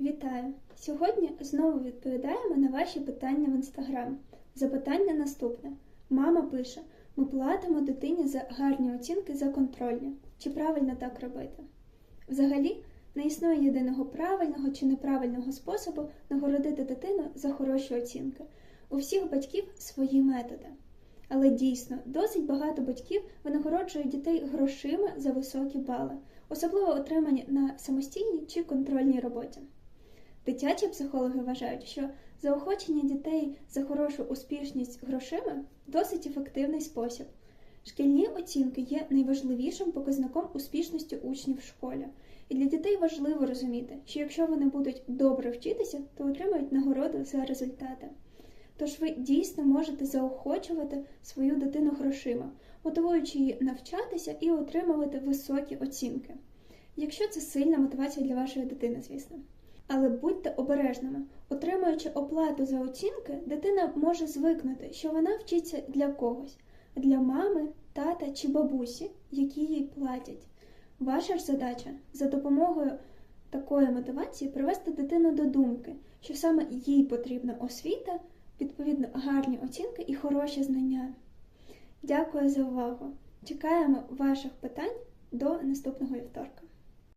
Вітаю! Сьогодні знову відповідаємо на ваші питання в інстаграм. Запитання наступне. Мама пише: ми платимо дитині за гарні оцінки за контрольні. Чи правильно так робити? Взагалі, не існує єдиного правильного чи неправильного способу нагородити дитину за хороші оцінки. У всіх батьків свої методи. Але дійсно досить багато батьків винагороджують дітей грошима за високі бали, особливо отримані на самостійній чи контрольній роботі. Дитячі психологи вважають, що заохочення дітей за хорошу успішність грошима досить ефективний спосіб. Шкільні оцінки є найважливішим показником успішності учнів в школі. І для дітей важливо розуміти, що якщо вони будуть добре вчитися, то отримають нагороду за результати. Тож ви дійсно можете заохочувати свою дитину грошима, мотивуючи її навчатися і отримувати високі оцінки. Якщо це сильна мотивація для вашої дитини, звісно. Але будьте обережними. Отримуючи оплату за оцінки, дитина може звикнути, що вона вчиться для когось, для мами, тата чи бабусі, які їй платять. Ваша ж задача за допомогою такої мотивації привести дитину до думки, що саме їй потрібна освіта, відповідно гарні оцінки і хороші знання. Дякую за увагу! Чекаємо ваших питань до наступного вівторка.